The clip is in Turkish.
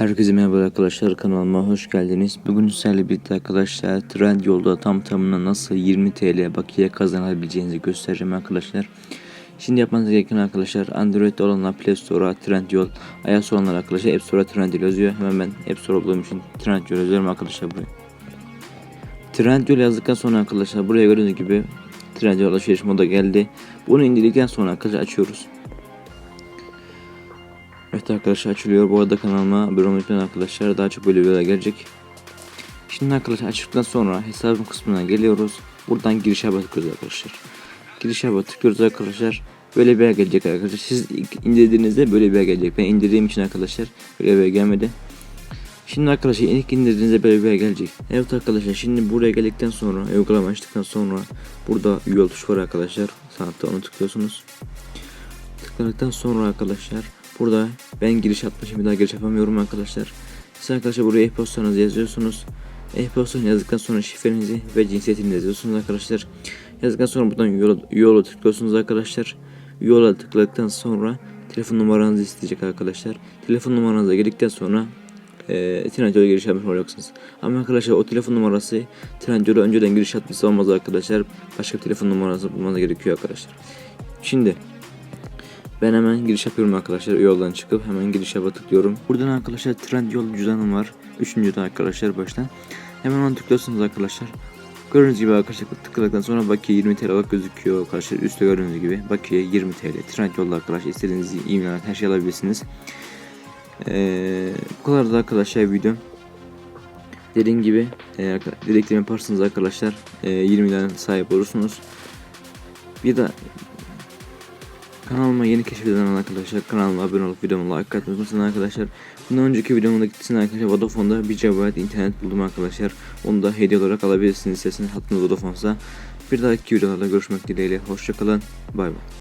Herkese merhaba arkadaşlar kanalıma hoş geldiniz. Bugün sizlerle birlikte arkadaşlar Trendyol'da tam tamına nasıl 20 TL bakiye kazanabileceğinizi göstereceğim arkadaşlar. Şimdi yapmanız gereken arkadaşlar Android olanlar Play Store'a Trendyol, iOS olanlar arkadaşlar App Store'a Trendyol yazıyor. Hemen ben App Store olduğum için Trendyol yazıyorum arkadaşlar buraya. Trendyol yazdıktan sonra arkadaşlar buraya gördüğünüz gibi Trendyol alışveriş moda geldi. Bunu indirdikten sonra arkadaşlar açıyoruz. Evet arkadaşlar açılıyor. Bu arada kanalıma abone olmayı arkadaşlar. Daha çok böyle videolar gelecek. Şimdi arkadaşlar açtıktan sonra hesabım kısmına geliyoruz. Buradan girişe bakıyoruz arkadaşlar. Girişe tıklıyoruz arkadaşlar. Böyle bir yer gelecek arkadaşlar. Siz indirdiğinizde böyle bir yer gelecek. Ben indirdiğim için arkadaşlar böyle bir yer gelmedi. Şimdi arkadaşlar ilk indirdiğinizde böyle bir yer gelecek. Evet arkadaşlar şimdi buraya geldikten sonra uygulama açtıktan sonra burada üye ol tuşu var arkadaşlar. Saatte onu tıklıyorsunuz. Tıkladıktan sonra arkadaşlar burada ben giriş atmışım bir daha giriş yapamıyorum arkadaşlar. Siz arkadaşlar buraya e-postanızı yazıyorsunuz. E-postanı yazdıktan sonra şifrenizi ve cinsiyetinizi yazıyorsunuz arkadaşlar. Yazdıktan sonra buradan üye ol- üye ol'a tıklıyorsunuz arkadaşlar. Üye ol'a tıkladıktan sonra telefon numaranızı isteyecek arkadaşlar. Telefon numaranıza girdikten sonra e, Trendyol'a giriş yapmış olacaksınız. Ama arkadaşlar o telefon numarası Trendyol'a önceden giriş atmışsa olmaz arkadaşlar. Başka bir telefon numarası bulmanız gerekiyor arkadaşlar. Şimdi ben hemen giriş yapıyorum arkadaşlar. Yoldan çıkıp hemen giriş yapa tıklıyorum. Buradan arkadaşlar Trendyol cüzdanım var. Üçüncüde arkadaşlar baştan. Hemen onu tıklıyorsunuz arkadaşlar. Gördüğünüz gibi arkadaşlar tıkladıktan sonra bakiye 20 TL olarak gözüküyor arkadaşlar. Üstte gördüğünüz gibi bakiye 20 TL. Trendyol'da arkadaşlar istediğiniz e-mail her şey alabilirsiniz. Ee, bu kadar da arkadaşlar video. Dediğim gibi eğer dediklerimi yaparsanız arkadaşlar e, 20 lira sahip olursunuz. Bir de Kanalıma yeni keşfedilen arkadaşlar kanalıma abone olup videomu like atmayı unutmasın arkadaşlar. Bundan önceki videomda gitsin arkadaşlar Vodafone'da 1 GB internet buldum arkadaşlar. Onu da hediye olarak alabilirsiniz isterseniz hattınız Vodafone'sa. Bir dahaki videolarda görüşmek dileğiyle. Hoşçakalın. Bay bay.